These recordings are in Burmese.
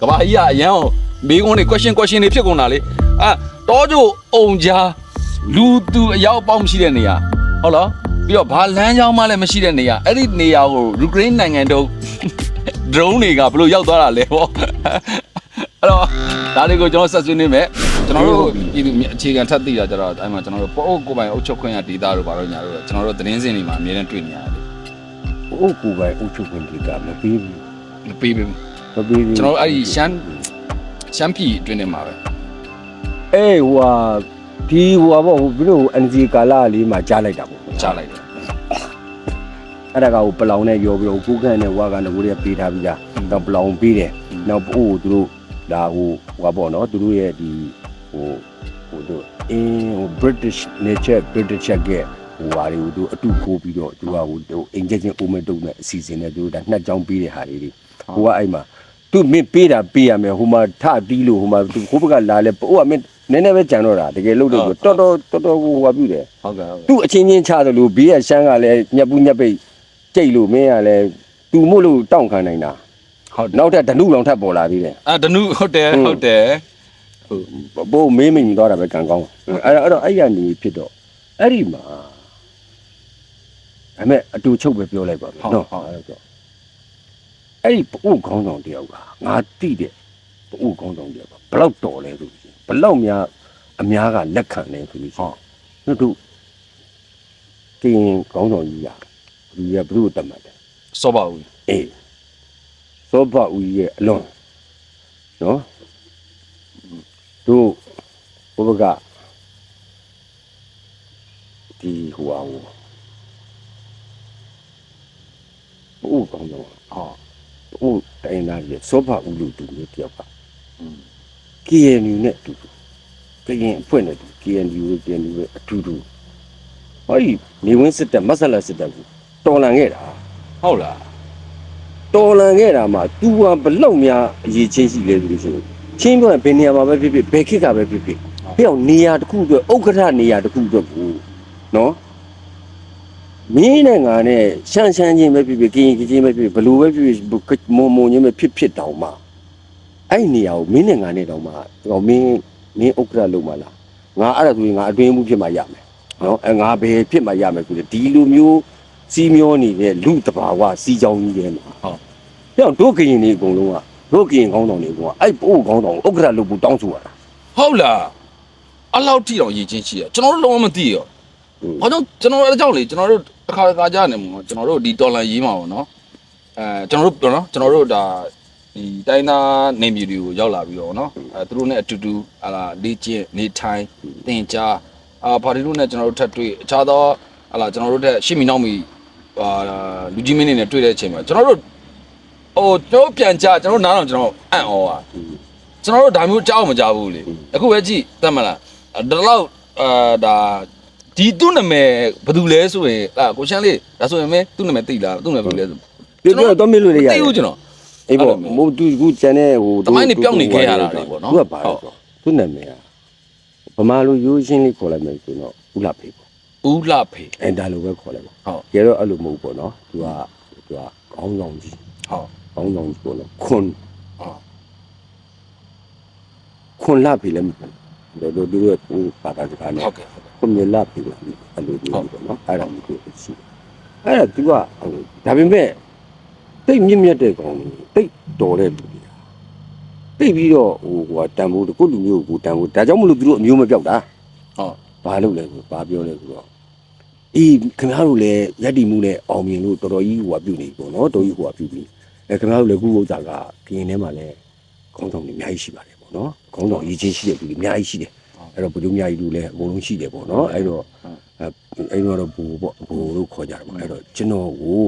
ကဘာကြီးကအရန်အောင်မေးခွန်းတွေ question question တွေဖြစ်ကုန်တာလေအာတောကျိုအုံကြားလူသူအရောက်ပေါင်းမရှိတဲ့နေရာဟုတ်လားပြီးတော့ဘာလမ်းကြောင်းမှလည်းမရှိတဲ့နေရာအဲ့ဒီနေရာကိုယူကရိန်းနိုင်ငံတို့ drone တွေကဘလို့ရောက်သွားတာလဲပေါ့အဲ့တော့ဒါတွေကိုကျွန်တော်ဆက်ဆွေးနေမယ်ကျွန်တော်တို့ပြည်သူအခြေခံထပ်သိတာကြတော့အဲ့မှာကျွန်တော်တို့ပို့အုပ်ကိုယ်ပိုင်အုပ်ချုပ်ခွင့်ရဒေတာတို့ဘာလို့ညာတို့ကျွန်တော်တို့သတင်းစင်တွေမှာအများနဲ့တွေ့နေရတယ်အုပ်ကူပိုင်အုပ်ချုပ်ခွင့်ဒေတာမပေးဘူးမပေးဘူး မပေးဘူးကျွန်တော်တို့အဲ့ဒီရှမ်းရှမ်းပြည်အတွင်းထဲမှာပဲအေးဟိုဟာဒီဟိုဟာပေါ့ဟိုပြီးတော့ NG ကာလာလေးမှာကြားလိုက်တာပေါ့ကြားလိုက်တယ်အဲ့ဒါကဟိုပလောင်နဲ့ရောပြီးတော့ကိုကန့်နဲ့ဝါကနဲ့ကိုရီးယားပေးထားပြီးသားတော့ပလောင်ပေးတယ်နောက်ပို့သူတို့ဒါဟိုဟိုဟာပေါ့နော်သူတို့ရဲ့ဒီဟိုဟိုတို့အင်းဟို British nature British ကဟိုဟာတွေကိုသူအတူခိုးပြီးတော့သူကဟိုဟိုအင်ဂျင်ချင်းအိုမဲတုံနဲ့အစီအစဉ်နဲ့သူတို့ဒါနှစ်ကြောင်းပေးတဲ့ဟာလေးတွေဟိုကအဲ့မှာ သူမင်းပေးတာပေးရမယ်ဟိုမှာထတီးလို့ဟိုမှာသူခိုးဘက်ကလာလဲပို့ကမင်းနည်းနည်းပဲကြံတော့တာတကယ်လို့လို့တော်တော်တော်တော်ဟိုဟာပြုတယ်ဟုတ်ကဲ့ဟုတ်ကဲ့သူ့အချင်းချင်းချသလိုဘေးကရှမ်းကလည်းညက်ပူးညက်ပိတ်ကြိတ်လို့မင်းကလည်းသူမို့လို့တောင့်ခံနိုင်တာဟုတ်တယ်နောက်ထပ်ဓနုလောင်ထပ်ပေါ်လာသေးတယ်အာဒနုဟုတ်တယ်ဟုတ်တယ်ဘိုးမေးမိန်သွားတာပဲကံကောင်းအဲ့တော့အဲ့တော့အဲ့ရနေဖြစ်တော့အဲ့ဒီမှာအမေအတူချုပ်ပဲပြောလိုက်ပါမယ်နော်အဲ့တော့ အဲ့ဒီပို့ခေါင်းဆောင်တယောက်ကငါတိတဲ့ပို့ခေါင်းဆောင်တယောက်ကဘလောက်တော်လဲဆိုပြီးဘလောက်များအများကလက်ခံလဲဆိုပြီးဟုတ်တို့ကင်းခေါင်းဆောင်ကြီးရဒီကဘုသူ့တတ်မှတ်တယ်စောပါဦးအေးသောဘဦးရဲ့အလွန်နော်တို့ဘုဘကဒီဟိုဟာဟိုဘုကောင်းတော့ဟော ဘုတိုင်းသားရဲ့သောဘဦးလူတူမျိုးတယောက်က KNU နဲ့အတူတူကရင်အဖွဲ့နဲ့အတူ KNU ကို KNU ရဲ့အတူတူဟောဒီနေဝင်းစစ်တပ်မဆလာစစ်တပ်ကိုတော်လန်ခဲ့တာဟုတ်လားတော်လန်ခဲ့တာမှာ तू ဟာဘလောက်များအရေးချင်းရှိလဲဆိုလို့ရှိရင်ချင်းပြောရင်ဘယ်နေရာမှာပဲဖြစ်ဖြစ်ဘယ်ခေတ်ကပဲဖြစ်ဖြစ်ဖျောက်နေရာတစ်ခုအတွက်ဥက္ကဋ္ဌနေရာတစ်ခုအတွက်ကိုနော် မင်းနဲ့ငါနဲ့ရှမ်းရှမ်းချင်းပဲဖြစ်ဖြစ်ကရင်ကချင်းပဲဖြစ်ဖြစ်ဘလို့ပဲဖြစ်ဖြစ်မုံမုံချင်းပဲဖြစ်ဖြစ်တောင်မှအဲ့နေရာကိုမင်းနဲ့ငါနဲ့တောင်မှတော့မင်းမင်းဥက္ကဋ္ဌလုပ်မှလားငါအဲ့ဒါဆိုရင်ငါအတွင်းမှုဖြစ်မှရမယ်နော်အဲငါဘယ်ဖြစ်မှရမယ်ဆိုတော့ဒီလိုမျိုးစီးမျောနေတဲ့လူတဘာဝစီးကြောင်းကြီးတွေမှာဟုတ်ပြောင်းတို့ကရင်တွေအကုန်လုံးကတို့ကရင်ကောင်းတော်တွေအကုန်ကအဲ့ပို့ကောင်းတော်ကိုဥက္ကဋ္ဌလုပ်ဖို့တောင်းဆိုရတာဟုတ်လားအလောက်ထိတော့ရည်ချင်းရှိရကျွန်တော်တို့လုံးဝမသိရောဟုတ်ဘာကြောင့်ကျွန်တော်တို့အကြောင်းလေကျွန်တော်တို့ တစ်ခါတစ်ခါကြားနေမှာကျွန်တော်တို့ဒီတော်လန်ရေးမှာပေါ့နော်အဲကျွန်တော်တို့ပြောနော်ကျွန်တော်တို့ဒါဒီတိုင်းသားနေမျိုးတွေကိုရောက်လာပြီးတော့နော်အဲသူတို့နဲ့အတူတူဟာလာလေ့ကျင့်နေထိုင်သင်ကြားအာပါတီတို့နဲ့ကျွန်တော်တို့ထပ်တွေ့အခြားသောဟာလာကျွန်တော်တို့ထက်ရှင်းမီနောက်မီအာလူကြီးမင်းတွေနဲ့တွေ့တဲ့အချိန်မှာကျွန်တော်တို့ဟိုကျွန်တော်ပြန်ကြကျွန်တော်တို့နားတော့ကျွန်တော်အံ့ဩပါကျွန်တော်တို့ဒါမျိုးကြောက်မကြဘူးလေအခုပဲကြည့်တတ်မလားဒါတော့အာဒါ ဒီသူ့နာမည်ဘယ်သူလဲဆိုရင်အာကိုရှမ်းလေးဒါဆိုရင်မဲသူ့နာမည်သိလားသူ့နာမည်ဘယ်လိုလဲဆိုပြောပြောတော့မင်းလို့ရရသိဘူးကျွန်တော်အေးပေါ့မို့သူကကျန်တဲ့ဟိုတမိုင်းတွေပြောင်းနေခဲ့ရတာတွေပေါ့နော်သူကပါတော့သူနာမည်ကဗမာလိုရိုးရှင်းလေးခေါ်လိုက်မယ်ဆိုတော့ဥလာဖေးပေါ့ဦးလှဖေအဲဒါလိုပဲခေါ်လိုက်ပါဟုတ်ကြတော့အဲ့လိုမဟုတ်ပေါ့နော်သူကသူကခေါင်းဆောင်ကြီးဟုတ်ခေါင်းဆောင်ကြီးပေါ့နော်ခွန်ဟုတ်ခွန်လာဖေးလည်းမဟုတ်ဘူးတို့တို့ရဲ့ဟိုပါတာစကားနဲ့ဟုတ်ကဲ့ဟုတ် ကဲ့ကွန်မြလာပြီအဲ့လိုမျိုးပေါ့နော်အဲ့ဒါမျိုးကိုရှိအဲ့ဒါ तू ကဟိုဒါပေမဲ့တိတ်မြင့်မြတ်တဲ့ကောင်ကြီးတိတ်တော်တဲ့လူကြီးတိတ်ပြီးတော့ဟိုဟိုတန်ဖိုးကိုလူမျိုးကိုတန်ဖိုးဒါကြောင့်မလို့သူတို့အမျိုးမပြောက်တာဟုတ်ဘာလို့လဲဆိုဘာပြောလဲဆိုတော့အေးခင်ဗျားတို့လည်းယက်တီမှုနဲ့အောင်မြင်လို့တော်တော်ကြီးဟိုကပြုနေပြီပေါ့နော်တော်ကြီးဟိုကပြုပြီအဲခင်ဗျားတို့လည်းခုဥစ္စာကကရင်ထဲမှာလည်းခေါင်းဆောင်တွေအများကြီးရှိပါတယ်ပေါ့နော်ခေါင်းဆောင်ရည်ချင်းရှိတဲ့လူတွေအများကြီးရှိတယ် အဲ့တော့ဘုလူအများကြီးလူလည်းအကုန်လုံးရှိတယ်ပေါ့နော်အဲ့တော့အဲအဲ့တော့တော့ဘူပေါ့ဘူလို့ခေါ်ကြတယ်ပေါ့အဲ့တော့ကျွန်တော်ကို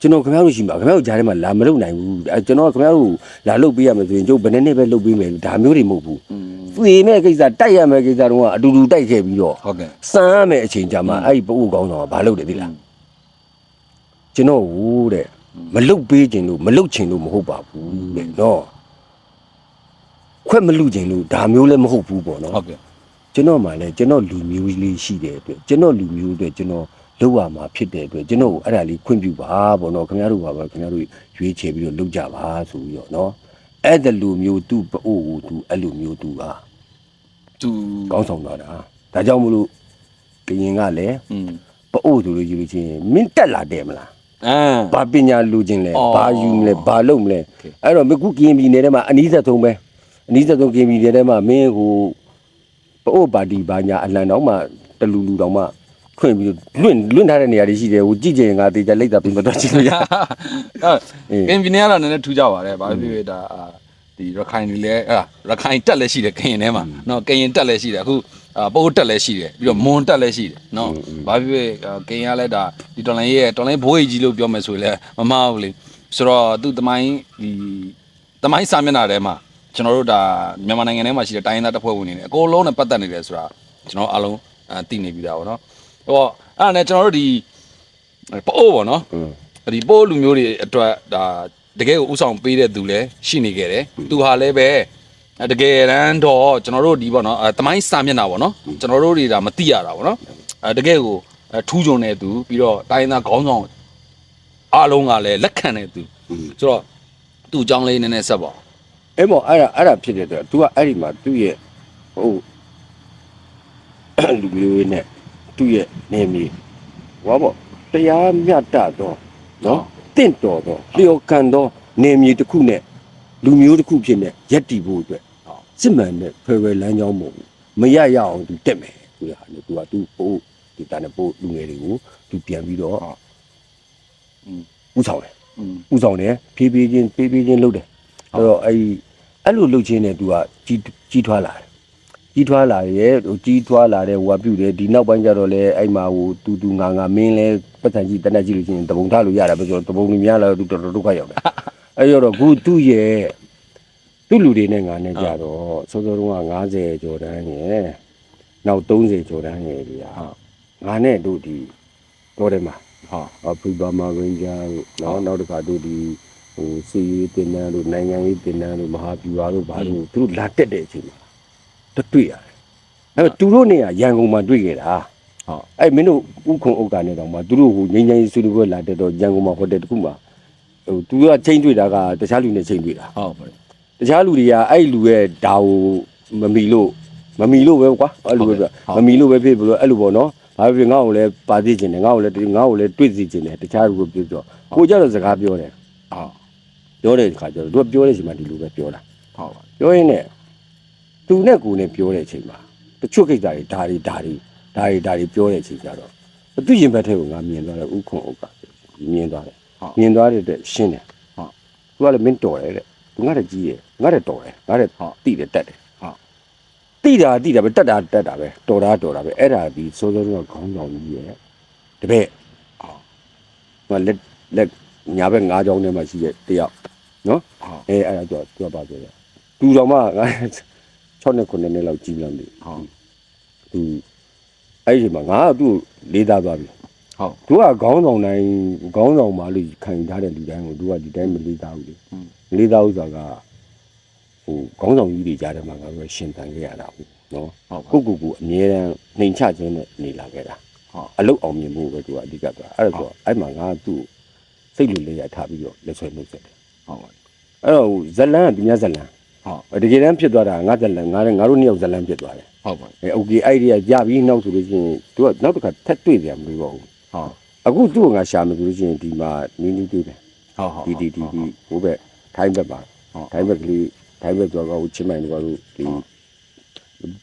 ကျွန်တော်ခင်ဗျားတို့ရှိမှာခင်ဗျားတို့ဂျားထဲမှာလာမလုပ်နိုင်ဘူးအဲကျွန်တော်ခင်ဗျားတို့လာလုပ်ပေးရမယ်ဆိုရင်ကျုပ်ဘယ်နှစ်နှစ်ပဲလုပ်ပေးမယ်ဒါမျိုးတွေမဟုတ်ဘူးอืมသေမဲ့ကိစ္စတိုက်ရမယ်ကိစ္စတော့အတူတူတိုက်ခဲ့ပြီးတော့ဟုတ်ကဲ့စမ်းရမယ်အချိန်ကြာမှအဲ့ဒီပအိုးကောင်းတော့ဘာလုပ်တယ်သိလားကျွန်တော်ဟိုတဲ့မလုပ်ပေးခြင်းလို့မလုပ်ချင်လို့မဟုတ်ပါဘူးတဲ့နော် ခွက်မလူခြင်းလို့ဒါမျိုးလည်းမဟုတ်ဘူးပေါ့နော်ဟုတ်ကဲ့ကျွန်တော်မှလည်းကျွန်တော်လူမျိုးလေးရှိတဲ့အတွက်ကျွန်တော်လူမျိုးအတွက်ကျွန်တော်လောက်ရမှာဖြစ်တဲ့အတွက်ကျွန်တော်အဲ့ဒါလေးခွင့်ပြုပါပေါ့နော်ခင်ဗျားတို့ပါပဲခင်ဗျားတို့ရွေးချယ်ပြီးတော့လုပ်ကြပါဆိုပြီးတော့နော်အဲ့ဒါလူမျိုးသူ့ပအို့ကိုသူအဲ့လိုမျိုးသူပါသူကောင်းဆောင်တာဒါဒါကြောင့်မလို့ကရင်ကလည်းอืมပအို့ဆိုလို့ယူလို့ချင်းမင်းတက်လာတယ်မလားအမ်ဘာပညာလူချင်းလဲဘာယူမလဲဘာလုပ်မလဲအဲ့တော့မကူကရင်ပြည်နယ်ထဲမှာအနည်းဆက်ဆုံးပဲ အနည်းသက်ဆုံးကရင်ပြည်နယ်ထဲမှာမင်းကိုပအို့ပါတီဘာညာအလံတော့မှတလူလူတော့မှခွင့်ပြီးလွင့်လွင့်ထားတဲ့နေရာတွေရှိတယ်ဟိုကြည့်ကြရင်ငါတေချာလိုက်တာပြီးမတော့ကြည့်လို့ရအေးကင်ပီနေကတော့နည်းနည်းထူးကြပါတယ်ဘာဖြစ်ဖြစ်ဒါအာဒီရခိုင်တွေလည်းအဲ့ဒါရခိုင်တက်လည်းရှိတယ်ကရင်ထဲမှာနော်ကရင်တက်လည်းရှိတယ်အခုအာပိုးတက်လည်းရှိတယ်ပြီးတော့မွန်တက်လည်းရှိတယ်နော်ဘာဖြစ်ဖြစ်အာကရင်ကလည်းဒါဒီတော်လိုင်းရဲ့တော်လိုင်းဘိုးကြီးလို့ပြောမယ်ဆိုရင်လည်းမမှားဘူးလေဆိုတော့သူတမိုင်းဒီတမိုင်းစာမျက်နှာထဲမှာ ကျွန်တော်တို့ဒါမြန်မာနိုင်ငံထဲမှာရှိတဲ့တိုင်းရင်းသားတပ်ဖွဲ့ဝင်တွေနဲ့အကုန်လုံးနဲ့ပတ်သက်နေတယ်ဆိုတာကျွန်တော်အားလုံးအာသိနေပြီသားပေါ့နော်ဟောအဲ့ဒါနဲ့ကျွန်တော်တို့ဒီပိုးပေါ့နော်อืมဒီပိုးလူမျိုးတွေအတွက်ဒါတကယ်ကိုဥဆောင်ပေးတဲ့သူလည်းရှိနေခဲ့တယ်သူဟာလည်းပဲအဲတကယ်တမ်းတော့ကျွန်တော်တို့ဒီပေါ့နော်အဲတမိုင်းစာမျက်နှာပေါ့နော်ကျွန်တော်တို့တွေဒါမသိရတာပေါ့နော်အဲတကယ်ကိုအဲထူးချွန်တဲ့သူပြီးတော့တိုင်းရင်းသားခေါင်းဆောင်အားလုံးကလည်းလက်ခံတဲ့သူဆိုတော့သူ့အကြောင်းလေးနည်းနည်းဆက်ပါဦး အဲ့မောအဲ့ဒါအဲ့ဒါဖြစ်တဲ့အတွက် तू ကအဲ့ဒီမှာသူ့ရဲ့ဟိုလူမျိုးနဲ့သူ့ရဲ့နေမီဟောပေါ့တရားမြတ်တော့နော်တင့်တော်တော့လျော်ကန်တော့နေမီတစ်ခုနဲ့လူမျိုးတစ်ခုဖြစ်နေရက်တည်ဖို့အတွက်စစ်မှန်တဲ့ဖယ်ဖယ်လမ်းကြောင်းမဟုတ်ဘူးမရရအောင် तू တက်မယ်သူဟာလေ तू ကသူ့ပို့ဒီတန်တဲ့ပို့လူငယ်တွေကို तू ပြန်ပြီးတော့ဥဆောင်တယ်ဥဆောင်တယ်ဖြည်းဖြည်းချင်းဖြည်းဖြည်းချင်းလုပ်တယ်အဲ့တော့အဲ့ဒီ အဲ့လိုလုပ်ချင်းနဲ့ तू ကကြီးကြီးထွားလာတယ်ကြီးထွားလာရဲ့ဟိုကြီးထွားလာတဲ့ဟိုကပြုတ်တယ်ဒီနောက်ပိုင်းကျတော့လေအဲ့မှာဟိုတူတူငါငါမင်းလဲပတ်စံကြီးတနက်ကြီးလို့ရှိရင်တပုံထားလို့ရတာပဲဆိုတော့တပုံလူများလာတော့ तू တော်တော်ဒုက္ခရောက်တယ်အဲ့တော့ခုသူ့ရဲ့သူ့လူတွေနဲ့ငါနဲ့ကြတော့စောစောတုန်းက90ကျော်တန်းရဲ့နောက်30ကျော်တန်းရဲ့ဒီဟာငါနဲ့တို့ဒီတော့တယ်မှာဟာအဖရိကမာရင်းဂျာတို့နော်နောက်တစ်ခါတို့ဒီ ဟိုစီရေးတင်နန်းတို့နိုင်ငံရေးတင်နန်းတို့မဟာဗျူဟာတို့ဘာလို့သူတို့လာတက်တဲ့အချိန်မှာတတွေ့ရတယ်။အဲ့တော့သူတို့နေရရန်ကုန်မှာတွေ့ခဲ့တာဟုတ်။အဲ့မင်းတို့ဥခုံဥက္ကာနဲ့တောင်မှသူတို့ဟိုငိမ့်ငိမ့်ဆွေးနွေးပွဲလာတက်တော့ရန်ကုန်မှာဟိုတယ်တစ်ခုမှာဟိုသူကချိန်တွေ့တာကတခြားလူနဲ့ချိန်တွေ့တာဟုတ်ပါတယ်။တခြားလူတွေကအဲ့လူရဲ့ဓာကိုမမီလို့မမီလို့ပဲကွာအဲ့လိုပဲပြောမမီလို့ပဲဖြစ်ပြီးတော့အဲ့လိုပေါ့နော်။ဘာဖြစ်ဖြစ်ငါ့ကိုလည်းပါသိခြင်းတယ်ငါ့ကိုလည်းငါ့ကိုလည်းတွေ့စီခြင်းတယ်တခြားလူကိုပြောတော့ကိုကြတော့စကားပြောတယ်ဟုတ် ပြောတဲ့ခါကျတော့သူကပြောတဲ့အချိန်မှာဒီလိုပဲပြောတာဟုတ်ပါပြောရင်းနဲ့သူနဲ့ကိုနဲ့ပြောတဲ့အချိန်မှာတချို့ကိစ္စတွေဒါတွေဒါတွေဒါတွေဒါတွေပြောတဲ့အချိန်ကျတော့သူရင်ဘတ်ထဲကိုငါမြင်သွားတယ်ဥခွန်ဥက္ကမြင်သွားတယ်မြင်သွားတဲ့အတွက်ရှင်းတယ်သူကလည်းမင်းတော်တယ်တဲ့သူငါတည်းကြီးတယ်ငါတည်းတော်တယ်ငါတည်းတိတယ်တက်တယ်တိတာတိတာပဲတက်တာတက်တာပဲတော်တာတော်တာပဲအဲ့ဒါဒီစိုးစိုးကခေါင်းဆောင်ကြီးရဲ့တပည့်ဟောလက်လက် ညာဘက်၅ချောင်းထဲမှာရှိတဲ့တယောက်နော်ဟုတ်အဲအဲ့ဒါကြောသူကပါပြောတယ်သူတော်မှငါ6နဲ့9နဲ့လောက်ကြီးလမ်းပြီဟုတ်သူအဲ့ဒီမှာငါကသူ့ကိုလေးသားသွားပြီဟုတ်သူကခေါင်းဆောင်တိုင်းခေါင်းဆောင်မလို့ခံယူထားတဲ့လူတိုင်းကိုသူကဒီတိုင်းမလေးသားဘူးလေอืมမလေးသားဥစ္စာကဟိုခေါင်းဆောင်ကြီးတွေကြားထဲမှာငါတို့ရှင်တန်ခဲ့ရတာဟုတ်နော်ဟုတ်ကိုကိုကိုအမြဲတမ်းနှိမ်ချခြင်းနဲ့နေလာခဲ့တာဟုတ်အလုတ်အောင်မြင်မှုပဲသူကအဓိကသွားအဲ့ဒါဆိုအဲ့မှာငါသူ့ကို စိတ်လိုလေးရထားပြီးတော့လက်ဆွဲနှုတ်ဆက်တယ် ဟုတ်ပါ အဲ့တော့ဇလန်ကဒီမြဇလန် ဟုတ် တကယ်တမ်းဖြစ်သွားတာငါဇလန်ငါလည်းငါတို့နှစ်ယောက်ဇလန်ဖြစ်သွားတယ် ဟုတ်ပါ အဲโอเคအဲ့ဒီကကြပြီးနောက်ဆိုလို့ရှိရင်သူကနောက်တစ်ခါထပ်တွေ့ပြန်မလို့ပါဘူး ဟုတ် အခုသူ့ကိုငါရှာမယ်ဆိုလို့ရှိရင်ဒီမှာနင်းနီးတွေ့တယ် ဟုတ်ဟုတ် ဒီဒီဒီဒီဟိုဘက်ထိုင်းဘက်ပါ ဟုတ် ထိုင်းဘက်ကလေးထိုင်းဘက်ဆိုတော့ဟိုချင်းမိုင်တို့ကလို့ဒီ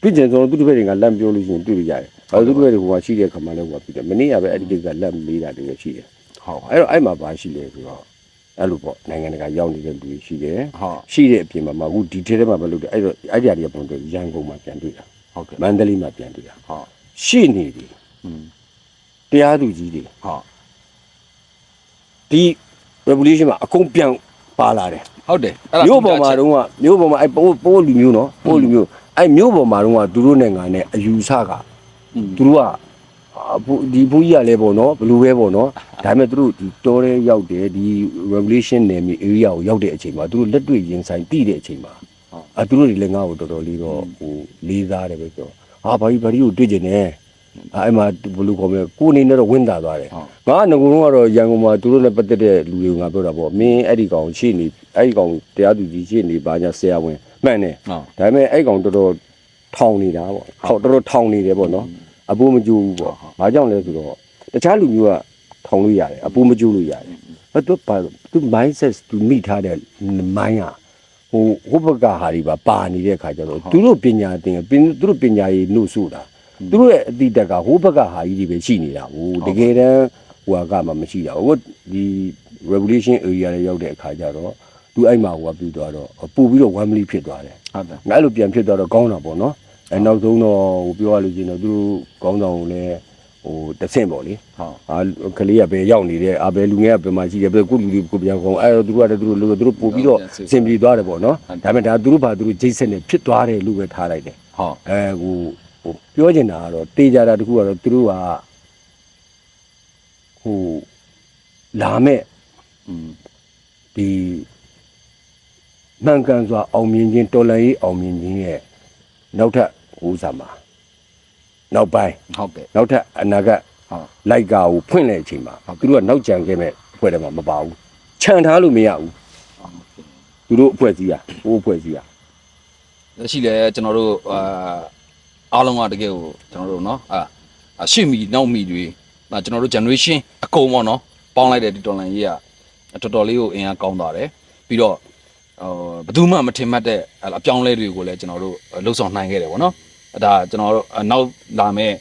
ပြည့်ကျင်ဆိုတော့သူတို့ဘက်ကလမ်းပြောလို့ရှိရင်တွေ့လို့ရတယ်အဲသူတို့ဘက်ကဟိုကရှိတဲ့ခါမှလည်းဟိုကပြီးတယ်မနေ့ကပဲအဲ့ဒီကိစ္စလက်မေးတာတွေရှိတယ် ဟုတ်အဲ့တော့အဲ့မှာပါရှိလေဆိုတော့အဲ့လိုပေါ့နိုင်ငံတကာရောက်နေတဲ့လူတွေရှိတယ်ဟုတ်ရှိတဲ့အပြင်မှာမဟုတ်ဒီထဲထဲမှာပဲလုပ်တယ်အဲ့တော့အဲ့ဒီအရာတွေကပုံတွေ့ရန်ကုန်မှာပြန်တွေ့တာဟုတ်ကဲ့မန္တလေးမှာပြန်တွေ့တာဟုတ်ရှိနေပြီတရားသူကြီးတွေဟုတ်ဒီ revolution မှာအကုန်ပြန်ပါလာတယ်ဟုတ်တယ်မြို့ပေါ်မှာတုန်းကမြို့ပေါ်မှာအဲ့ပိုးပိုးလူမျိုးနော်ပိုးလူမျိုးအဲ့မြို့ပေါ်မှာတုန်းကသူတို့နဲ့ငါနဲ့အယူဆကသူတို့က ဒီဘုကြီးကလည်းပေါ့နော်ဘလူပဲပေါ့နော်ဒါပေမဲ့သူတို့ဒီတောထဲရောက်တယ်ဒီ revolution နယ်မြေ area ကိုရောက်တဲ့အချိန်မှာသူတို့လက်တွေ့ရင်ဆိုင်တိတဲ့အချိန်မှာအာသူတို့တွေလည်းငါ့ကိုတော်တော်လေးတော့ဟိုလေးစားတယ်ပဲပြောဟာဘာကြီးဘာကြီးကိုတွေ့ကျင်တယ်အဲ့မှာဘယ်လိုခေါ်မလဲကိုအနေနဲ့တော့ဝင်တာသွားတယ်ဟုတ်ငါကငကုံတော့ကတော့ရန်ကုန်မှာသူတို့နဲ့ပတ်သက်တဲ့လူတွေကိုငါပြောတာပေါ့မင်းအဲ့ဒီကောင်ရှေ့နေအဲ့ဒီကောင်တရားသူကြီးရှေ့နေပါညာဆရာဝန်မှန်တယ်ဟုတ်ဒါပေမဲ့အဲ့ကောင်တော်တော်ထောင်နေတာပေါ့ထောင်တော်တော်ထောင်နေတယ်ပေါ့နော် အပူမကျူဘူးပေါ့ဘာကြောင့်လဲဆိုတော့တခြားလူမျိုးကထောင်လို့ရတယ်အပူမကျူလို့ရတယ်အဲ့တော့ဘာသူ mindset သူမိထားတဲ့ mind อ่ะဟိုဟိုဘက်ကဟာတွေပါပါနေတဲ့ခါကျတော့သူတို့ပညာသင်ပင်သူတို့ပညာရေးနှုတ်ဆိုတာသူတို့ရဲ့အတိတက်ကဟိုဘက်ကဟာကြီးတွေပဲရှိနေတာဟိုတကယ်တမ်းဟိုကမှမရှိတာဟိုဒီ revolution area တွေရောက်တဲ့အခါကျတော့သူအဲ့မှာဟိုကပြီးသွားတော့ပူပြီးတော့ one milli ဖြစ်သွားတယ်ဟုတ်တယ်ငါအဲ့လိုပြန်ဖြစ်သွားတော့ကောင်းတာပေါ့နော် အဲနောက်ဆုံးတော့ဟိုပြောရလို့ရှိရင်တော့သူတို့ကောင်းဆောင်ကိုလည်းဟိုတစ်ဆင့်ပေါ့လေဟုတ်အာကလေးကပဲရောက်နေတယ်အာဘယ်လူငယ်ကဘယ်မှာရှိတယ်ဘယ်ကိုလူတွေကိုပြန်ကောင်းအဲတော့သူတို့ကလည်းသူတို့လိုသူတို့ပို့ပြီးတော့စင်ပြေသွားတယ်ပေါ့နော်ဒါပေမဲ့ဒါသူတို့ဘာသူတို့ဂျိတ်ဆက်နေဖြစ်သွားတယ်လို့ပဲထားလိုက်တယ်ဟုတ်အဲဟိုဟိုပြောချင်တာကတော့တေးကြတာတခုကတော့သူတို့ကဟိုလာမဲ့อืมဒီမှန်ကန်စွာအောင်မြင်ခြင်းတော်လှန်ရေးအောင်မြင်ခြင်းရဲ့နောက်ထပ် ဟိုးစားမှာနောက်ပိုင်း ဟုတ်ကဲ့ နောက်ထပ်အနာဂတ် ဟုတ် လိုက်ကာကိုဖွင့်တဲ့အချိန်မှာ ဟုတ်ကဲ့ သူတို့ကနောက်ကြံခဲ့မဲ့အဖွဲ့တယ်မှာမပါဘူးခြံထားလို့မရဘူးသူတို့အဖွဲ့စည်းอ่ะဟိုအဖွဲ့စည်းอ่ะ လက်ရှိလဲကျွန်တော်တို့အာအားလုံးကတကယ်ကိုကျွန်တော်တို့เนาะအာအရှိမီနောက်မီတွေဒါကျွန်တော်တို့ generation အကုန်ပေါ့เนาะပေါင်းလိုက်တဲ့ဒီတော်လန်ကြီးကတော်တော်လေးကိုအင်အားကောင်းသွားတယ်ပြီးတော့ ဟိုဘယ်သူမှမထင်မှတ်တဲ့အပြောင်းလဲတွေကိုလည်းကျွန်တော်တို့လှုပ်ဆောင်နိုင်ခဲ့တယ်ပေါ့နော်ဒါကျွန်တော်တို့နောက်လာမဲ့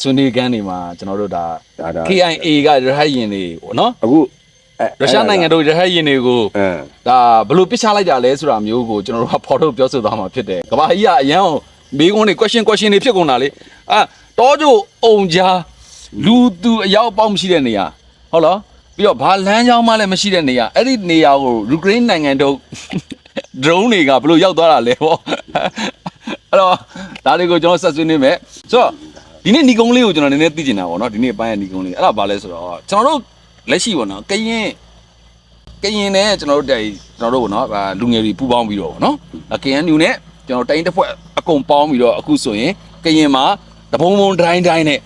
ဆွနီကန်တွေမှာကျွန်တော်တို့ဒါ KIA ကရဟတ်ယင်တွေပေါ့နော်အခုရုရှားနိုင်ငံတို့ရဟတ်ယင်တွေကိုဒါဘလို့ပစ်ချလိုက်တာလဲဆိုတာမျိုးကိုကျွန်တော်တို့ကဖော်ထုတ်ပြောဆိုသွားမှာဖြစ်တယ်ကဘာကြီးကအရန်မေးခွန်းတွေ question question တွေဖြစ်ကုန်တာလေအာတောကျုံအုံကြားလူသူအယောက်ပေါက်မရှိတဲ့နေရာဟုတ်လား ပြီးတော့ဘာလမ်းကြောင်းမှလည်းမရှိတဲ့နေရာအဲ့ဒီနေရာကိုယူကရိန်းနိုင်ငံတို့ drone တွေကဘယ်လို့ရောက်သွားတာလဲပေါ့အဲ့တော့ဒါတွေကိုကျွန်တော်ဆက်ဆွေးနေမယ်ဆိုတော့ဒီနေ့ညီကုန်းလေးကိုကျွန်တော်နည်းနည်းသိချင်တာပေါ့နော်ဒီနေ့အပိုင်းရဲ့ညီကုန်းလေးအဲ့ဒါဘာလဲဆိုတော့ကျွန်တော်တို့လက်ရှိပေါ့နော်ကရင်ကရင်နဲ့ကျွန်တော်တို့တိုင်ကျွန်တော်တို့ဗောနော်အာလူငယ်တွေပူးပေါင်းပြီးတော့ဗောနော်အ KNU နဲ့ကျွန်တော်တိုင်းတစ်ဖွဲ့အကုန်ပေါင်းပြီးတော့အခုဆိုရင်ကရင်မှာတပုံပုံတိုင်းတိုင်းနဲ့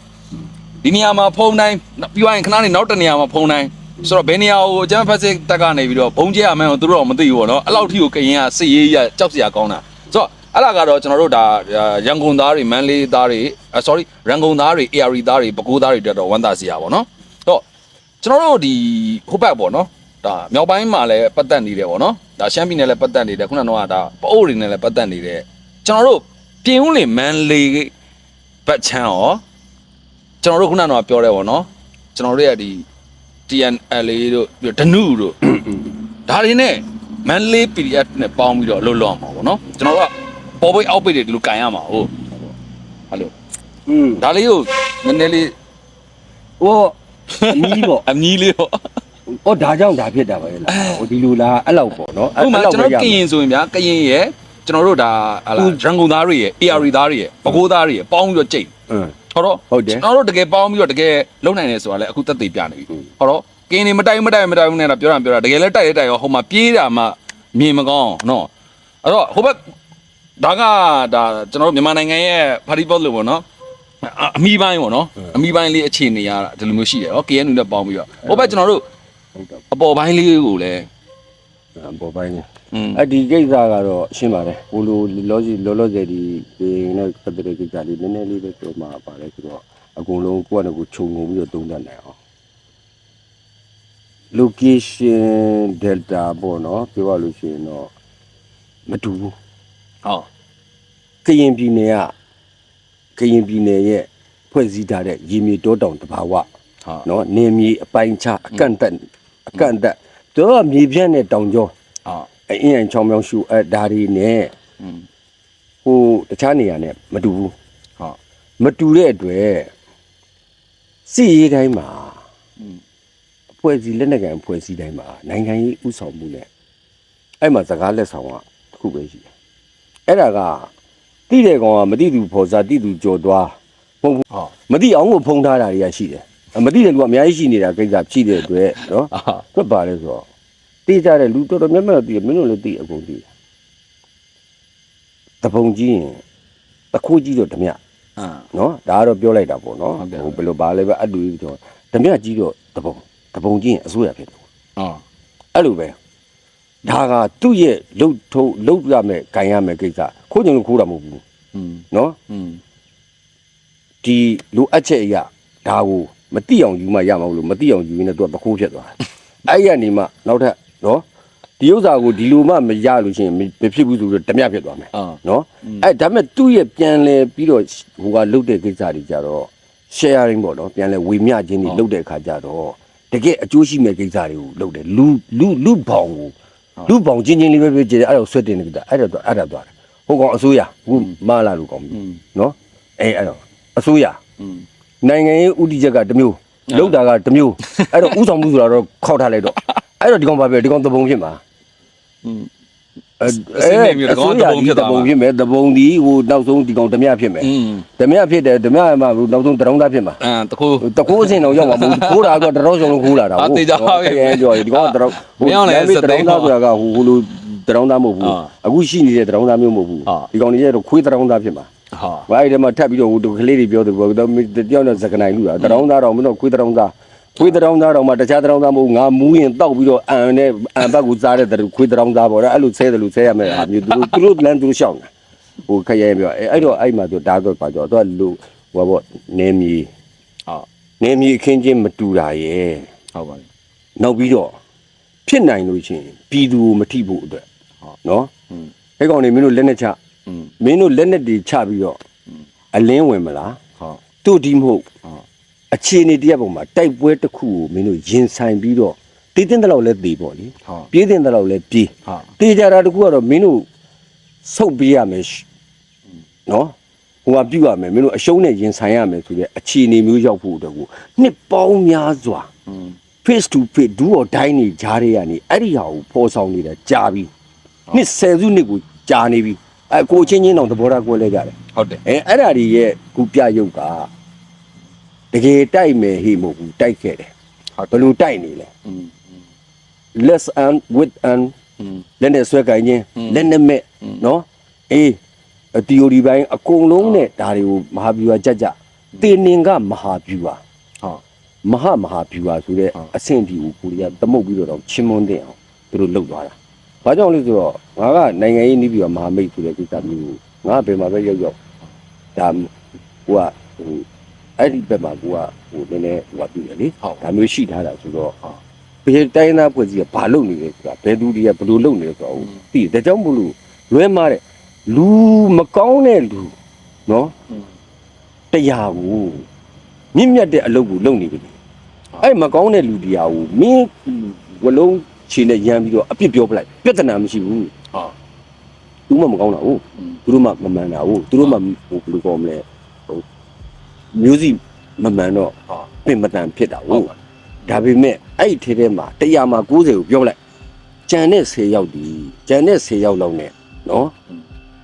ဒီနေရာမှာဖုံတိုင်းပြီးသွားရင်ခဏနေနောက်တစ်နေရာမှာဖုံတိုင်း ဆိုတော့ဘယ်နေရာကိုအကျန်းဖက်စစ်တက်ကနေပြီးတော့ဘုံကျဲအမှန်ကိုသူတို့တော့မသိဘူးဗောနော်အဲ့လောက်ထိကိုကရင်ကစစ်ရေးရကြောက်စရာကောင်းတာဆိုတော့အဲ့ဒါကတော့ကျွန်တော်တို့ဒါရန်ကုန်သားတွေမန္တလေးသားတွေအ sorry ရန်ကုန်သားတွေ AR သားတွေပဲခူးသားတွေတက်တော့ဝမ်းသာစရာဗောနော်တော့ကျွန်တော်တို့ဒီဟိုဘက်ပေါ့နော်ဒါမြောက်ပိုင်းမှာလည်းပတ်သက်နေတယ်ပေါ့နော်ဒါရှမ်းပြည်နယ်လည်းပတ်သက်နေတယ်ခုနကတော့ဒါပအိုးတွေနဲ့လည်းပတ်သက်နေတယ်ကျွန်တော်တို့ပြင်ဦးလင်မန်လေးဘက်ချမ်းရောကျွန်တော်တို့ခုနကတော့ပြောတယ်ပေါ့နော်ကျွန်တော်တို့ရဲ့ဒီ TNL တို့ပြီးတော့ဒနုတို့ဒါတွေနဲ့မန်လေး PDF နဲ့ပေါင်းပြီးတော့အလုပ်လုပ်အောင်ပါပေါ့နော်ကျွန်တော်တို့ကပေါ်ပိတ်အောက်ပိတ်တွေဒီလိုကန်ရမှာဟုတ်ဟယ်လိုอืมဒါလေးကိုနည်းနည်းလေးဟိုအမီးပေါ့အမီးလေးပေါ့ဟောဒါကြောင့်ဒါဖြစ်တာပဲလားဟိုဒီလိုလားအဲ့လောက်ပေါ့နော်ဥပမာကျွန်တော်ကရင်ဆိုရင်ဗျာကရင်ရဲ့ကျွန်တော်တို့ဒါဟာလာရန်ကုန်သားတွေရဲ့ AR သားတွေရဲ့ပဲခူးသားတွေရဲ့ပေါင်းပြီးတော့ကြိတ်အင်း ဟောတော့ဟုတ်တယ်ကျွန်တော်တို့တကယ်ပေါင်းပြီးတော့တကယ်လုံနိုင်တယ်ဆိုတာလည်းအခုသက်သေပြနေပြီဟုတ်ဟောတော့ကင်းနေမတိုက်မတိုက်မတိုက်ဘူးနဲ့တော့ပြောတာပြောတာတကယ်လည်းတိုက်ရတိုက်ရောဟိုမှာပြေးတာမှမြင်မကောင်းနော်အဲ့တော့ဟိုဘက်ဒါကဒါကျွန်တော်တို့မြန်မာနိုင်ငံရဲ့ပါတီပေါ့လို့ပေါ့နော်အအမီပိုင်းပေါ့နော်အမီပိုင်းလေးအခြေအနေရတာဒီလိုမျိုးရှိတယ်ဟော KNU နဲ့ပေါင်းပြီးတော့ဟိုဘက်ကျွန်တော်တို့ဟုတ်တော့အပေါ်ပိုင်းလေးကိုလည်းပေါ်ပိုင်းနေอืม အဲ့ဒီကိစ္စကတော့ရှင်းပါတယ်ဟိုလိုလောစီလောလောဆယ်ဒီဒီနဲ့ပတ်သက်တဲ့ကိစ္စလေးနည်းနည်းလေးပဲပြောမှာပါတယ်ဆိုတော့အကုန်လုံးကိုယ့်အနေကိုခြုံငုံပြီးတော့သုံးသပ်နိုင်အောင် location delta ပေါ့နော်ပြောရလို့ရှိရင်တော့မတူဘူးဟောကရင်ပြည်နယ်ကကရင်ပြည်နယ်ရဲ့ဖွဲ့စည်းထားတဲ့ရေမြေတောတောင်တဘာဝဟာနော်နေမြေအပိုင်းခြားအကန့်အသတ်အကန့်အသတ်တို့ကမြေပြန့်တဲ့တောင်ကျောဟာ အင်းရန်ချောင်းမြောင်းရှူအဲဒါတွေနဲ့ဟိုတခြားနေရာနဲ့မတူဘူးဟုတ်မတူတဲ့အတွက်စီရေးတိုင်းမှာအဖွဲ့အစည်းလက်နက်ကန်အဖွဲ့အစည်းတိုင်းမှာနိုင်ငံရေးဥဆောင်မှုနဲ့အဲ့မှာစကားလက်ဆောင်ကတစ်ခုပဲရှိတယ်အဲ့ဒါကတိတဲ့ကောင်ကမတိသူဖော်စားတိသူကြော်သွားဖုံဟုတ်မတိအောင်ကိုဖုံထားတာတွေကရှိတယ်မတိတဲ့လူကအများကြီးရှိနေတာကိစ္စရှိတဲ့အတွက်နော်တွက်ပါလဲဆိုတော့ တေးကြတဲ့လူတော်တော်များများသိတယ်မင်းတို့လည်းသိအကုန်သိတယ်တပုံကြီးရင်တခိုးကြီးတော့ဓမြ အာ နော်ဒါကတော့ပြောလိုက်တာပေါ့နော် ဟုတ်ကဲ့ ဟိုဘယ်လိုပါလဲပဲအတူတူတော့ဓမြကြီးတော့တပုံတပုံကြီးရင်အစိုးရဖြစ်တယ် အော် အဲ့လိုပဲဒါကသူ့ရဲ့လှုပ်ထုံးလှုပ်ရမယ်ဂိုင်ရမယ်ကိစ္စခိုးကြုံလို့ခိုးတာမဟုတ်ဘူး อืม နော် อืม ဒီလိုအပ်ချက်အရာဒါကိုမတိအောင်ယူမှရမှာမလို့မတိအောင်ယူရင်လည်းသူကတခိုးဖြစ်သွားတယ်အဲ့ရနေမှနောက်ထပ် နော်ဒီဥစ္စာကိုဒီလိုမှမရလို့ရှိရင်မဖြစ်ဘူးဆိုတော့ဓမြဖြစ်သွားမယ်နော်အဲဒါပေမဲ့သူ့ရဲ့ပြန်လဲပြီးတော့ဟိုကလုတ်တဲ့ကိစ္စတွေကြတော့ sharing ပေါ့နော်ပြန်လဲဝေမျှခြင်းတွေလုတ်တဲ့အခါကြတော့တကယ်အကျိုးရှိမဲ့ကိစ္စတွေကိုလုတ်တယ်လူလူလူဘောင်ကိုလူဘောင်ချင်းချင်းလေးပဲဖြစ်ကြတယ်အဲ့ဒါဆွတ်တင်တဲ့ကိစ္စအဲ့ဒါတော့အဲ့ဒါတော့ဟိုကောင်အစိုးရအခုမလာလို့ကောင်ပြီနော်အဲအဲ့တော့အစိုးရနိုင်ငံရေးဥတီချက်ကတစ်မျိုးလောက်တာကတစ်မျိုးအဲ့တော့ဥဆောင်မှုဆိုတာတော့ခောက်ထားလိုက်တော့ အဲ့တော့ဒီကောင်ဘာပြောဒီကောင်သဘုံဖြစ်မှာအစင်းနေမျိုးတကောင်တပုံဖြစ်တာတပုံဖြစ်မယ်တပုံဒီဟိုနောက်ဆုံးဒီကောင်ဓမြဖြစ်မယ်ဓမြဖြစ်တယ်ဓမြမှာနောက်ဆုံးတရုံးသားဖြစ်မှာအမ်တကိုးတကိုးအစင်းတော့ရောက်မှာမဟုတ်ခိုးတာကတော့တရော့ဆုံးလုံးခိုးလာတာဟုတ်အသေးကြောက်ရဲ့ကြောက်ဒီကောင်တရော့ဟိုမြောင်းလဲစတဲ့ကောင်ဆိုတာကဟိုဟိုလိုတရုံးသားမဟုတ်ဘူးအခုရှိနေတဲ့တရုံးသားမျိုးမဟုတ်ဘူးဒီကောင်တွေရဲ့ခွေးတရုံးသားဖြစ်မှာဟုတ်ဘာအဲ့ဒီမှာထပ်ပြီးတော့ဟိုကလေးတွေပြောသူပေါ့တယောက်နဲ့စကနိုင်လူတာတရုံးသားတော့မင်းတို့ခွေးတရုံးသား ခွေးတရောင်းသားတော့မှတခြားတရောင်းသားမဟုတ်ငါမူးရင်တောက်ပြီးတော့အံနဲ့အံဘက်ကိုစားတဲ့တူခွေးတရောင်းသားပေါ့အဲ့လိုဆဲတယ်လို့ဆဲရမယ်ဟာမျိုးသူတို့သူတို့လမ်းသူတို့ရှောင်းတာဟိုခရဲပြောအဲ့တော့အဲ့မှာသူဒါတော့ပါကြောသူကလူဟိုပေါ့နေမီဟုတ်နေမီအခင်းချင်းမတူတာရဲ့ဟုတ်ပါတယ်နောက်ပြီးတော့ဖြစ်နိုင်လို့ချင်းပြည်သူကိုမထိဖို့အတွက်ဟုတ်နော်အဲ့ကောင်နေမင်းတို့လက်နဲ့ချမင်းတို့လက်နဲ့တွေချပြီးတော့အလင်းဝင်မလားဟုတ်သူဒီမဟုတ်ဟုတ် အခြေအနေတရက်ပုံမှာတိုက်ပွဲတစ်ခုကိုမင်းတို့ရင်ဆိုင်ပြီးတော့တည်တင်တဲ့လောက်လဲတည်ပေါ့လေဟုတ်ပြေးတင်တဲ့လောက်လဲပြေးဟာတေးကြတာတစ်ခုကတော့မင်းတို့ဆုတ်ပေးရမယ်ရှနော်ဟိုကပြုတ်ရမယ်မင်းတို့အရှုံးနဲ့ရင်ဆိုင်ရမယ်ဆိုတဲ့အခြေအနေမျိုးရောက်ဖို့အတွက်ကိုနှစ်ပေါင်းများစွာอืม face to face ဒူ or die နေကြားရရနေအဲ့ဒီဟာကိုပေါ်ဆောင်နေတာကြာပြီနှစ်ဆယ်စုနှစ်ကိုကြာနေပြီအဲကိုချင်းချင်းတော့သဘောထားကွဲလဲကြတယ်ဟုတ်တယ်အဲအဲ့ဒါတွေရဲ့ခုပြရုပ်က တကယ်တိုက်မယ်ဟိမဟုတ်ဘူးတိုက်ခဲ့တယ်ဘလို့တိုက်နေလဲ less and with and လက်နဲ့ဆွဲကင်ခြင်းလက်နဲ့မဲ့နော်အေးအတီယိုဒီပိုင်းအကုန်လုံးနဲ့ဒါတွေကိုမဟာဗျူဟာကြကြတင်နင်ကမဟာဗျူဟာဟုတ်မဟာမဟာဗျူဟာဆိုတဲ့အဆင့်ဒီကိုကိုရီးယားသမုတ်ပြီးတော့ချင်းမွန်းတဲ့အောင်သူတို့လှုပ်သွားတာဘာကြောင့်လဲဆိုတော့ငါကနိုင်ငံရေးနည်းပြီးတော့မဟာမိတ်ဆိုတဲ့ကိစ္စမျိုးကိုငါဘယ်မှာပဲရောက်ရောက်ဒါဟိုကဟို အဲ့ဒီဘက်မှာကိုကဟိုနည်းနည်းဟိုပြည့်တယ်လေဟုတ်ဒါမျိုးရှိထားတာဆိုတော့ဘယ်တိုင်းသားဖွဲ့စည်းကဘာလုပ်နေလဲဆိုတာဘယ်သူတွေကဘယ်လိုလုပ်နေလဲဆိုတာဟုတ်သိတယ်ဒါကြောင့်မလို့လွဲမှားတဲ့လူမကောင်းတဲ့လူနော်တရားကိုမြင့်မြတ်တဲ့အလုပ်ကိုလုပ်နေပြီအဲ့မကောင်းတဲ့လူတရားကိုမင်းဝလုံးခြေနဲ့ရမ်းပြီးတော့အပြစ်ပြောပလိုက်ပြဿနာမရှိဘူးဟာသူမှမကောင်းတာဟုတ်သူတို့မှမမှန်တာဟုတ်သူတို့မှဟိုဘယ်လိုကောင်းမလဲ မျိုးစီမမှန်တော့ဟုတ်ပြင်မတန်ဖြစ်တာဟုဟုတ်တ်ပါဒါပေမဲ့အဲ့ဒီထဲထဲမှာတရားမှာ90ကိုပြောလိုက်ကြံတဲ့10ယောက်ဒီကြံတဲ့10ယောက်လောက်နဲ့နော်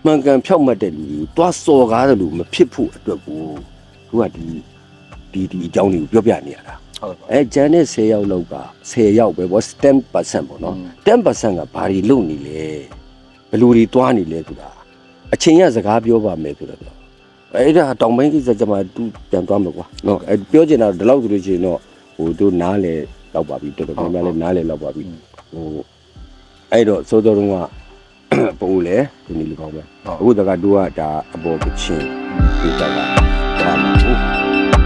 မှန်ကန်ဖြောက်မှတ်တဲ့လူတွေတွားစော်ကားတယ်လို့မဖြစ်ဖို့အတွက်ကိုသူကဒီဒီဒီအကြောင်းတွေကိုပြောပြနေရတာဟုတ်ပါအဲဂျန်နဲ့10ယောက်လောက်က10ယောက်ပဲဗော10%ပေါ့နော်อืม10%ကဘာတွေလုပ်နေလဲဘယ်လိုတွေတွားနေလဲဆိုတာအချိန်ရစကားပြောပါမယ်ဆိုတော့ အဲ့ဒါတောင်ပိုင်းကိစ္စကျမှသူပြန်သွားမှာကွာနော်အဲပြောချင်တာဒီလောက်ဆိုလို့ရှိရင်တော့ဟိုတို့နားလေတော့ပါပြီတော်တော်များများလည်းနားလေတော့ပါပြီဟိုအဲ့တော့စိုးတော်တုန်းကပုံလေဒီလိုကောင်းပဲအခုတကတူကဒါအပေါ်ကချင်းဒီတက်ကဒါမှမဟုတ်